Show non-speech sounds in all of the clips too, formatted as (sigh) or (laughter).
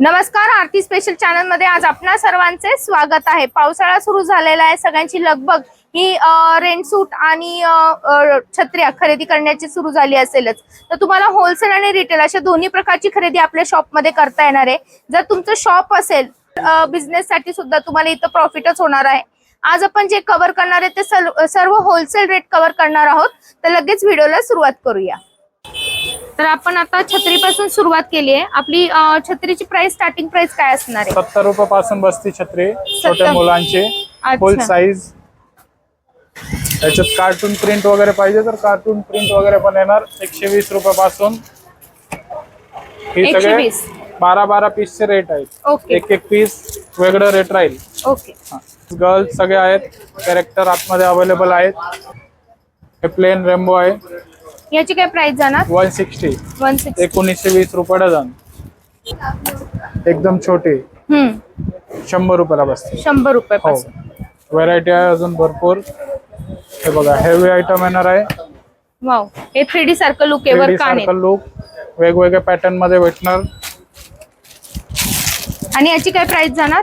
नमस्कार आरती स्पेशल चॅनलमध्ये आज आपणा सर्वांचे स्वागत आहे. पावसाळा सुरू झालेला आहे. सगळ्यांची लगबग ही रेनसूट आणि छत्र्या खरेदी करण्याची सुरू झाली असेलच. तर तुम्हाला होलसेल आणि रिटेल अशा दोन्ही प्रकारची खरेदी आपल्या शॉपमध्ये करता येणार आहे. जर तुमचं शॉप असेल बिझनेससाठी सुद्धा तुम्हाला इथं प्रॉफिटच होणार आहे. आज आपण जे कव्हर करणार आहे ते सर्व- सर्व होलसेल रेट कव्हर करणार आहोत. तर लगेच व्हिडिओला सुरुवात करूया. तर आपण आता छत्रीपासून सुरुवात केली आहे. आपली अ, छत्रीची प्राइस स्टार्टिंग प्राइस काय असणार आहे? सत्तर रुपये पासून बसती छत्री. छोट्या मुलांचे. फुल अच्छा साईज त्याच्यात कार्टून प्रिंट वगैरे पाहिजे तर कार्टून प्रिंट वगैरे पण येणार. एकशे वीस रुपये पासून हे 120. सगळे बारा बारा पीसचे रेट आहेत. ओके. एक एक पीस वेगळं रेट राहील. ओके. गर्ल्स सगळे आहेत. कॅरेक्टर आतमध्ये अवेलेबल आहेत. हे प्लेन रेम्बो आहे. याची काय प्राइस जाणार? वन सिक्स्टी वन सिक्स एकोणीसशे वीस रुपये डझन. एकदम छोटे. हम्म. शंभर रुपयाला बसते शंभर रुपये हो. पासून. व्हरायटी आहे अजून भरपूर. हे बघा हेवी आयटम येणार आहे. वाव हे थ्री डी सारखं लुक आहे वर 3D कान सारखं लुक वेगवेगळ्या पॅटर्नमध्ये भेटणार. आणि याची काय प्राइस जाणार?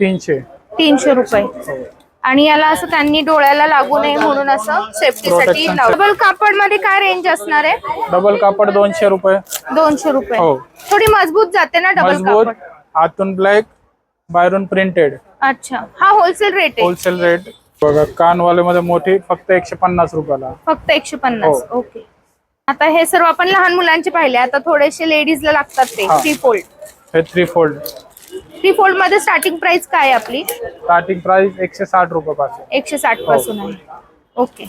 तीनशे. तीनशे रुपये. आणि याला असं त्यांनी डोळ्याला लागू नये म्हणून असं सेफ्टीसाठी Protection. डबल कापडमध्ये काय रेंज असणार आहे? डबल कापड दोनशे रुपये. दोनशे रुपये. हो. थोडी मजबूत जाते ना डबल मजबूत कापड? आतून ब्लॅक बाहेरून प्रिंटेड अच्छा. हा होलसेल रेट आहे. होलसेल रेट बघा कानवाले मध्ये मोठी फक्त एकशे पन्नास रुपयाला. फक्त एकशे पन्नास. हो. ओके आता हे सर्व आपण लहान मुलांचे पाहिले. आता थोडेसे लेडीजला लागतात ते. हा. थ्री फोल्ड हे थ्री फोल्ड थ्री फोल्डमध्ये स्टार्टिंग प्राइस काय आहे आपली? स्टार्टिंग प्राइस एकशे साठ रुपये पासून एकशे साठ हो. पासून आहे. ओके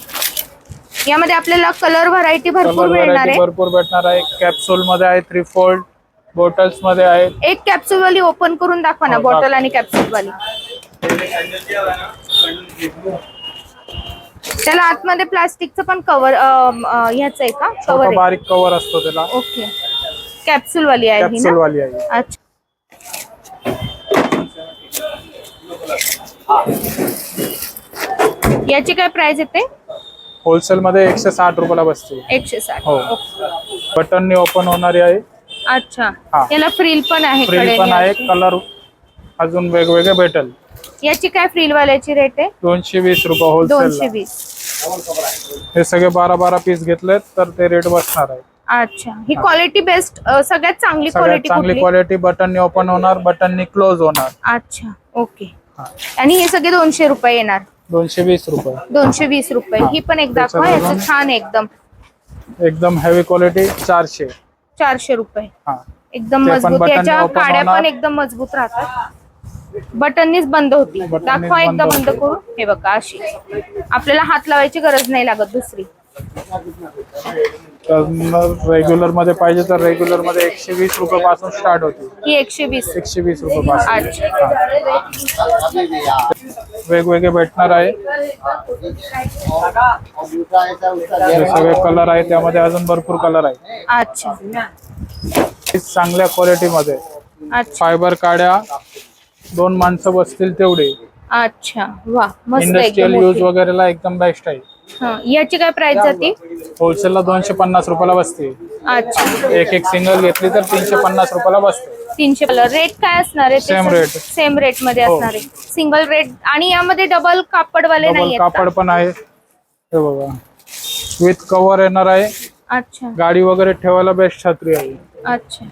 यामध्ये आपल्याला कलर व्हरायटी भरपूर मिळणार आहे. भरपूर भेटणार आहे. कॅप्सूल मध्ये आहे थ्री फोल्ड बॉटल्समध्ये आहे. एक कॅप्सूल वाली ओपन करून दाखवा ना हो, बॉटल दाखव. आणि कॅप्सूल वाली. त्याला आतमध्ये प्लास्टिकचं पण कव्हर ह्याच आहे का? कव्हर छोटा आहे. बारीक कव्हर असतो त्याला. ओके कॅप्सूल वाली आहे ही कॅप्सूल ना वाली आहे. अच्छा. याची काय प्राइस येते? होलसेल मध्ये एकशे साठ रुपयाला बसते. एकशे साठ. हो. बटननी ओपन होणारी आहे. अच्छा. हा. याला फ्रील पण आहे फ्रिल कडेने पण आहे. अशी. कलर अजून वेगवेगळे भेटेल. याची काय फ्रील वाल्याची रेट आहे? दोनशे वीस रुपये दोनशे होलसेल वीस. हे सगळे बारा बारा पीस घेतलेत तर ते रेट बसणार आहे. अच्छा. ही क्वालिटी बेस्ट सगळ्यात चांगली सगळ्यात क्वालिटी चांगली कुठली? क्वालिटी बटननी ओपन होणार बटननी क्लोज होणार. अच्छा. ओके. आणि हे सगळे दोनशे रुपये येणार. दोनशे वीस रुपये. दोनशे वीस रुपये. हा. पण एक दाखवा त्याच्यावर याचं छान आहे एकदम. एकदम हेवी क्वालिटी चारशे. चारशे रुपये. हा. एकदम ते पण मजबूत याच्या open काड्या होणार. पण एकदम मजबूत राहतात. बटननीच बंद होती दाखवा एकदा बंद होते. करून. हे बघा अशी. आपल्याला हात लावायची गरज नाही लागत दुसरी. रेग्युलरमध्ये पाहिजे तर रेग्युलरमध्ये एकशे वीस रुपये पासून स्टार्ट होते. ही एकशे वीस. एकशे वीस रुपये पासून वेगवेगळे भेटणार आहे. हे सगळे कलर आहे त्यामध्ये अजून भरपूर कलर आहे. अच्छा. हे चांगल्या क्वालिटी मध्ये. अच्छा. फायबर काड्या दोन माणसं बसतील तेवढे. अच्छा. वा मस्त इंडस्ट्रियल यूज मोठी. वगैरेला एकदम बेस्ट आहे. हा, याची काय प्राइस जाते होलसेलला दोनशे पन्नास रुपयाला बसते. अच्छा. एक एक सिंगल घेतली तर तीनशे पन्नास रुपयाला बसते. तीनशे कलर रेट काय असणार आहे Same rate. सेम रेटमध्ये हो. असणार आहे. सिंगल रेट आणि यामध्ये डबल कापडवाले डबल नाही कापड पण आहे. हे बघा. विथ कव्हर येणार आहे. अच्छा. गाडी वगैरे ठेवायला बेस्ट छत्री आहे. अच्छा.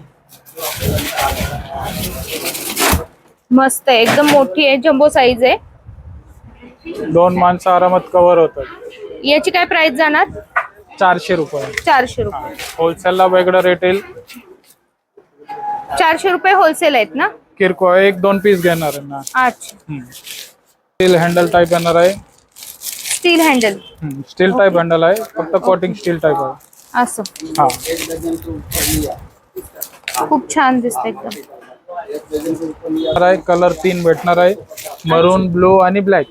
मस्त आहे. एकदम मोठी आहे. जम्बो साईज आहे. दोन माणसं आरामात कव्हर होतात. याची काय प्राइस जाणार? चारशे रुपये. चारशे रुपये. होलसेलला वेगळं रेट येईल. चारशे रुपये होलसेल आहेत ना? किरकोळ एक दोन पीस घेणार आहे ना. अच्छा. स्टील हँडल टाईप येणार आहे. Steel handle steel type handle आहे. फक्त कोटिंग स्टील टाईप आहे. असं. हा. खूप छान दिसतं एकदम. येणार आहे. कलर तीन भेटणार आहे. मरून ब्लू आणि ब्लॅक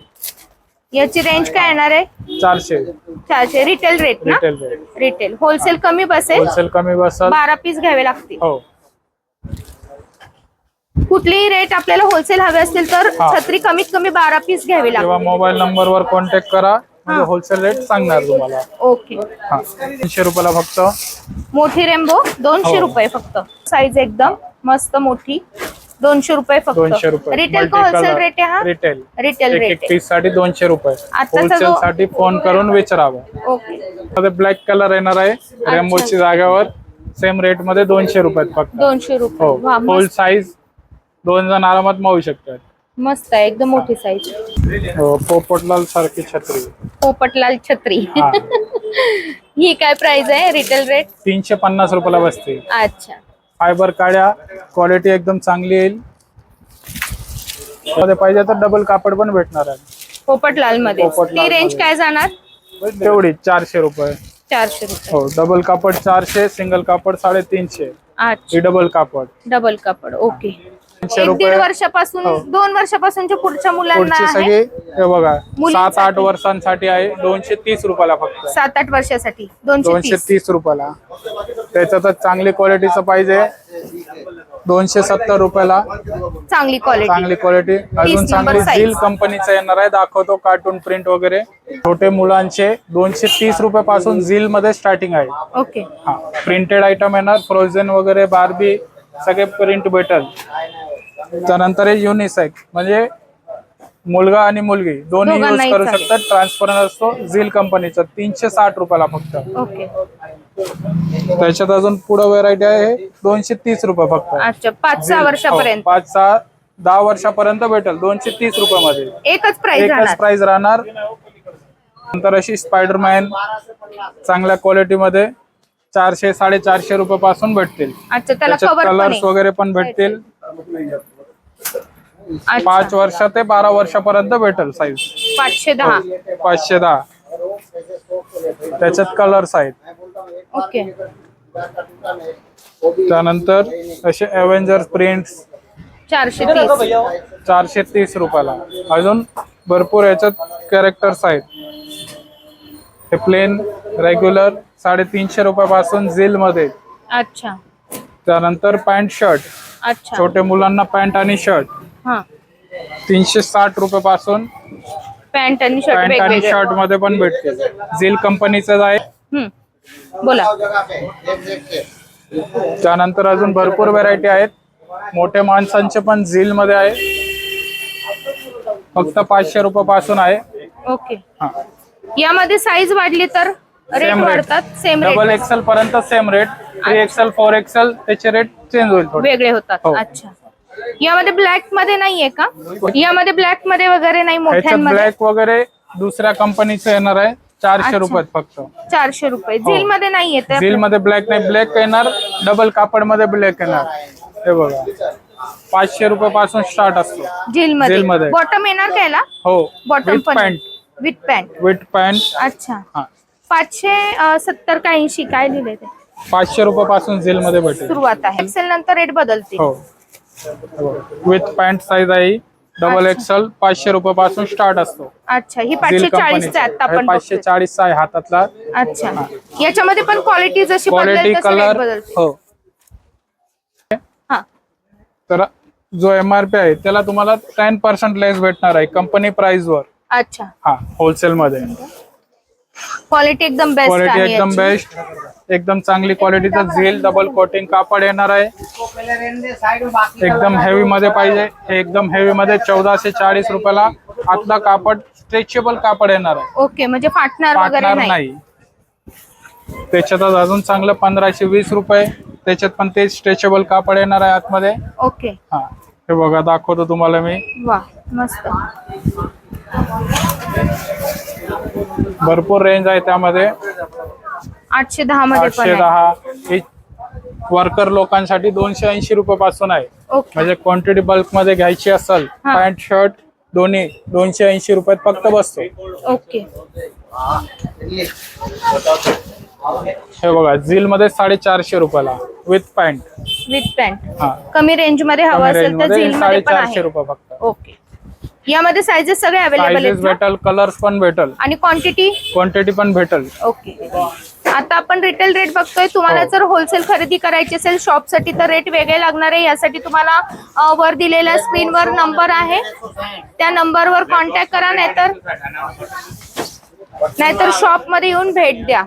याची रेंज काय येणार आहे? चारशे. चारशे. रिटेल रेट ना? रिटेल रेट रिटेल होलसेल कमी बसेल? होलसेल कमी बसल. बारा पीस घ्यावे लागतील. हो. कुठलीही रेट आपल्याला होलसेल हवे असतील तर हा. छत्री कमीत कमी बारा पीस घ्यावी किंवा लागतील. मोबाईल नंबर वर कॉन्टॅक्ट करा. म्हणजे होलसेल रेट सांगणार तुम्हाला. ओके हा. तीनशे रुपयाला फक्त. मोठी रेम्बो दोनशे हो. रुपये फक्त. साईज एकदम मस्त मोठी. दोनशे रुपये फक्त. दोनशे रुपये. रिटेल का होलसेल रेट आहे हा? रिटेल रिटेल एक रेट एक पीससाठी दोनशे रुपये. होलसेल साठी फोन करून विचारावं. ओके. ब्लॅक कलर येणार आहे. रेम्बोची जागेवर सेम रेटमध्ये दोनशे रुपयात फक्त. दोनशे रुपये. हो. फुल मस्त. साईज दोन जण आरामात मावू शकतात. मस्त आहे. एकदम मोठी साईज हो पोपटलाल सारखी छत्री. पोपटलाल छत्री. हा. (laughs) ही काय प्राइस आहे? रिटेल रेट तीनशे पन्नास रुपयाला बसते. अच्छा. फायबर काड्या क्वालिटी एकदम चांगली येईल. मध्ये पाहिजे तर डबल कापड पण भेटणार आहे. पोपटलाल मध्ये पोपटलाल ती रेंजमध्ये. काय जाणार? तेवढी चारशे रुपये. चारशे रुपये. हो डबल कापड चारशे सिंगल कापड साडेतीनशे. अच्छा. ही डबल कापड. डबल कापड ओके एक दीड रुपये. वर्षापासून हो. दोन वर्षापासूनच्या पुढच्या मुलांना पुढची आहे सगळी हे बघा. सात आठ वर्षांसाठी आहे दोनशे तीस रुपयाला फक्त. सात आठ वर्षासाठी दोनशे दोनशे तीस तीस रुपयाला त्याच्यातच चांगली क्वालिटीचं पाहिजे. दोनशे सत्तर रुपयाला. चांगली क्वालिटी. चांगली क्वालिटी. अजून चांगली size. झील कंपनीचं येणार आहे. दाखवतो कार्टून प्रिंट वगैरे. छोटे मुलांचे दोनशे तीस रुपये पासून झील मध्ये स्टार्टिंग आहे. ओके. हा प्रिंटेड आयटम येणार. फ्रोझन वगैरे बार्बी सगळे प्रिंट भेटल. त्यानंतर हे युनिसेक म्हणजे मुलगा आणि मुलगी दोन्ही यूज दोघांनाही करू चालेल. शकतात. ट्रान्सपरंट असतो झील कंपनीचा तीनशे साठ रुपयाला फक्त. ओके त्याच्यात अजून पुढे व्हेरायटी आहे दोनशे तीस रुपये फक्त. अच्छा पाच सहा वर्षापर्यंत. हो, पाच सहा दहा वर्षापर्यंत भेटेल. दोनशे तीस रुपयामध्ये. एकच प्राइस एकच राहणार. प्राइस राहणार. नंतर अशी स्पायडरमॅन चांगल्या क्वालिटीमध्ये चारशे साडेचारशे रुपये पासून भेटतील. अच्छा त्याला त्याच्यात पण कलर्स आहे. वगैरे पण भेटतील. पाच वर्ष ते बारा वर्षापर्यंत भेटेल साईज पाचशे दहा. पाचशे दहा. त्याच्यात कलर्स आहेत. ओके. त्यानंतर असे अव्हेंजर्स प्रिंट्स चारशे तीस. चारशे तीस रुपयाला. अजून भरपूर याच्यात कॅरेक्टर्स आहेत. हे प्लेन रेग्युलर साडेतीनशे रुपयापासून झील मध्ये. अच्छा. त्यानंतर पॅन्ट शर्ट अच्छा. छोटे मुलांना पॅन्ट आणि शर्ट. हा. तीनशे साठ रुपये पासून पॅन्ट आणि शर्ट पॅन्ट आणि वेगवेगळे. शर्टमध्ये पण भेटतील. झील कंपनीचं आहे. हम्म. बोला. त्यानंतर अजून भरपूर व्हरायटी आहेत. मोठे माणसांचे पण झील मध्ये आहे. फक्त पाचशे रुपये पासून आहे. ओके. हा. यामध्ये साईज वाढली तर रेट Same rate. वाढतात सेम डबल रेट एक्सेल पर्यंत same rate three XL four XL त्याचे रेट चेंज होईल थोडे. वेगळे होतात. हो. अच्छा. यामध्ये ब्लॅकमध्ये नाहीये का? यामध्ये ब्लॅकमध्ये वगैरे नाही ह्याच्यात मोठ्यांमध्ये? ब्लॅक वगैरे दुसऱ्या कंपनीचं येणार आहे. चारशे अच्छा. रुपयात फक्त. चारशे रुपये. झील मध्ये नाहीये तर? झील मध्ये ब्लॅक नाही. ब्लॅक येणार. डबल कापडमध्ये ब्लॅक येणार. हे बघा. पाचशे रुपये पासून स्टार्ट असतो. झील मध्ये मध्ये. बॉटम येणार का याला हो. बॉटम विथ पण. Pant with pant with pant अच्छा. हा. पाचशे अं, सत्तर का ऐंशी? काय लिहिले ते? पाचशे रुपये पासून झील मध्ये भेटेल. सुरुवात आहे. एक्सेल नंतर रेट बदलते हो. विथ पॅन्ट साईज आहे. डबल. एक्सेल पाचशे रुपये पासून स्टार्ट असतो. अच्छा ही पाचशे चाळीसचा आहे आता आपण पाचशे बघतोय. चाळीसचा आहे हातातला. अच्छा. याच्यामध्ये पण क्वालिटी जशी क्वालिटी बदलेल तसं रेट कलर बदलते हो. हा. तर जो एम आर पी आहे त्याला तुम्हाला टेन पर्सेंट लेस भेटणार आहे कंपनी प्राइस वर. अच्छा. हा होलसेल मध्ये. क्वालिटी एकदम बेस्ट क्वालिटी आहे एकदम याची. बेस्ट एकदम चांगली क्वालिटीचं झेल डबल कोटिंग कापड येणार आहे. एकदम हेवी मध्ये पाहिजे. हे एकदम हेवी मध्ये चौदाशे चाळीस रुपयाला आतला कापड स्ट्रेचेबल कापड येणार आहे. ओके म्हणजे फाटणार वगैरे फाटणार नाही. त्याच्यातच अजून चांगलं पंधराशे वीस रुपये. त्याच्यात पण ते स्ट्रेचेबल कापड येणार आहे आतमध्ये. ओके. हा हे बघा दाखवतो तुम्हाला मी. वा मस्त. भरपूर रेंज आहे त्यामध्ये. आठशे दहा मध्ये पण आठशे आहे दहा ही वर्कर लोकांसाठी दोनशे ऐंशी रुपये पासून आहे. ओके. म्हणजे क्वांटिटी बल्कमध्ये घ्यायची असेल हा. पॅन्ट शर्ट दोन्ही दोनशे ऐंशी रुपयात फक्त बसतो. ओके. हे बघा झील मध्ये साडेचारशे रुपयाला विथ पॅन्ट विथ पॅन्ट हा. कमी रेंजमध्ये हवं कमी असेल तर मध्ये झील मध्ये पण साडेचारशे आहे. रुपये फक्त. ओके. यामध्ये साईजेस सगळे अवेलेबल सायझेस आहेत ना? भेटल कलर्स पण भेटल. आणि क्वांटिटी क्वांटिटी पण भेटल. ओके. आता आपण रिटेल रेट बघतोय. तुम्हाला हो. जर होलसेल खरेदी करायची असेल शॉपसाठी तर रेट वेगळे लागणार आहे. यासाठी तुम्हाला वर दिलेल्या स्क्रीनवर नंबर आहे. त्या नंबरवर कॉन्टॅक्ट करा नाहीतर नाहीतर शॉपमध्ये येऊन भेट द्या.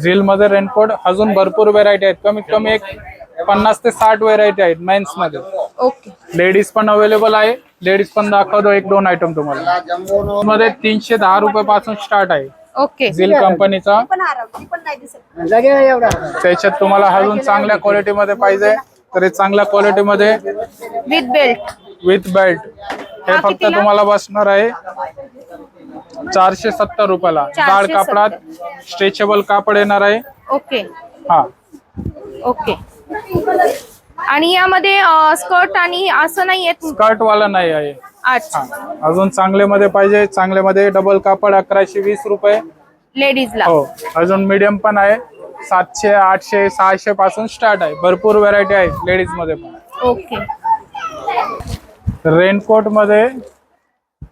झील मध्ये रेनकोट अजून भरपूर व्हेरायटी आहेत. कमीत कमी एक पन्नास ते साठ व्हेरायटी आहेत मेन्समध्ये. ओके. लेडीज पण अवेलेबल आहे. लेडीज पण दाखवतो एक दोन आयटम तुम्हाला. मध्ये तीनशे दहा रुपये पासून स्टार्ट आहे. ओके. झिल कंपनीचा त्याच्यात तुम्हाला अजून चांगल्या क्वालिटी मध्ये पाहिजे तर हे चांगल्या क्वालिटी मध्ये विथ बेल्ट विथ बेल्ट हे हा फक्त कितीला? तुम्हाला बसणार आहे. चारशे सत्तर रुपयाला. जाड 470. कापडात स्ट्रेचेबल कापड येणार आहे. ओके. हा. ओके. आणि यामध्ये स्कर्ट आणि असं नाही येत स्कर्ट वाला नाही आहे. अच्छा. हा. अजून चांगले मध्ये पाहिजे चांगले मध्ये डबल कापड अकराशे वीस रुपये. लेडीजला हो. अजून मीडियम पण आहे. सातशे आठशे सहाशे पासून स्टार्ट आहे. भरपूर व्हरायटी आहे लेडीजमध्ये पण. ओके. रेनकोटमध्ये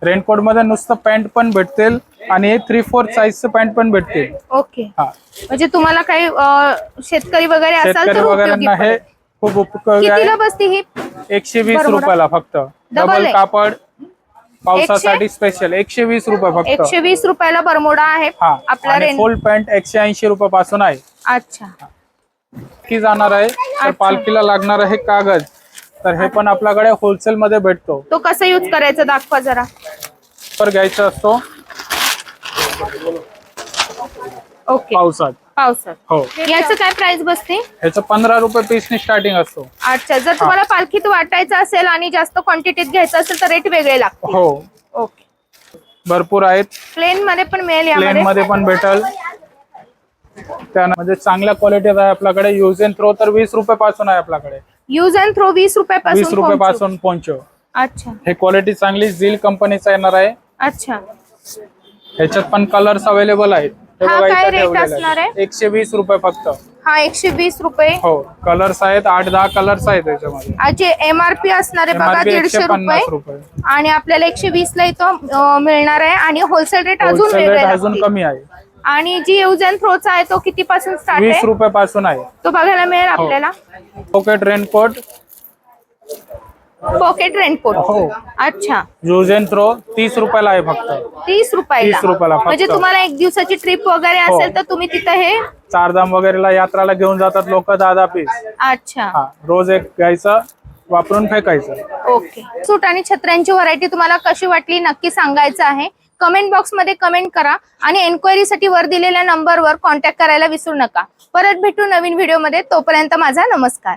रेनकोटमध्ये नुसतं पॅन्ट पण भेटतील आणि थ्री फोर साईजचं पॅन्ट पण भेटतील. ओके. हा. म्हणजे तुम्हाला काही अ, शेतकरी वगैरे असाल शेतकरी तर उपयोगी वगैरेंना हे पडेल. खूप उपयोगी कितीला आहे. बसते ही? एकशे वीस बरोबर. रुपयाला फक्त. डबल आहे. कापड पावसासाठी स्पेशल एकशे वीस रुपये फक्त. एकशे वीस रुपयाला बरमोडा आहे. हा आपला आणि रेन फुल पॅन्ट एकशे ऐंशी रुपये पासून आहे. अच्छा. की जाणार आहे तर पालखीला लागणार आहे कागद. तर हे पण आपल्याकडे होलसेल मध्ये भेटतो. तो कसं यूज करायचा दाखवा जरा. पर घ्यायचा असतो. ओके पावसात. पावसात. हो. याचं काय प्राइस बसते? ह्याचं पंधरा रुपये पीसनी स्टार्टिंग असतो. अच्छा जर तुम्हाला पालखीत वाटायचं असेल आणि जास्त क्वांटिटीत घ्यायचं असेल तर रेट वेगळे लागतील. हो. ओके भरपूर आहेत. प्लेन मध्ये पण मिळेल प्लेन यामध्ये मध्ये पण भेटल. म्हणजे चांगल्या क्वालिटीत आहे आपल्याकडे. युज अँड थ्रो तर वीस रुपये पासून आहे आपल्याकडे. यूज अँड थ्रो वीस रुपयापासून वीस रुपये. पासून पोहोचो अच्छा. हे क्वालिटी चांगली झील कंपनीचा येणार आहे. अच्छा. ह्याच्यात पण कलर्स अवेलेबल आहेत. हे हा बघा काय इथं rate ठेवलेलं असणार आहे. आहे? एकशे वीस रुपये फक्त. हा एकशे वीस रुपये? हो कलर्स आहेत आठ दहा कलर्स आहेत त्याच्यामध्ये. एमआरपी असणार आहे बघा MRP दीडशे रुपये. रुपये. आणि आपल्याला एकशे वीस ला इथं अं, मिळणार आहे. आणि होलसेल रेट अजून वेगळे रेट अजून लागतील. कमी आहे. आणि जी यूज अँड थ्रोचा आहे तो किती पासून स्टार्ट वीस आहे? रुपये पासून आहे. तो बघायला मिळेल आपल्याला? पॉकेट रेनकोट पॉकेट रेनकोट हो. अच्छा. यूज अँड थ्रो तीस रुपयाला आहे फक्त. तीस रुपयाला. 30 रुपयाला फक्त. म्हणजे तुम्हाला एक दिवसाची ट्रिप वगैरे हो. असेल तर तुम्ही तिथं हे चारधाम वगैरेला यात्राला घेऊन जातात लोक दहा पीस अच्छा. हा रोज एक घ्यायचं वापरून फेकायचं. ओके. सूट आणि छत्र्यांची व्हरायटी तुम्हाला कशी वाटली नक्की सांगायचं आहे. कमेंट बॉक्समध्ये कमेंट करा आणि एन्क्वायरीसाठी वर दिलेल्या नंबरवर कॉन्टॅक्ट करायला विसरू नका. परत भेटू नवीन व्हिडिओमध्ये तोपर्यंत माझा नमस्कार.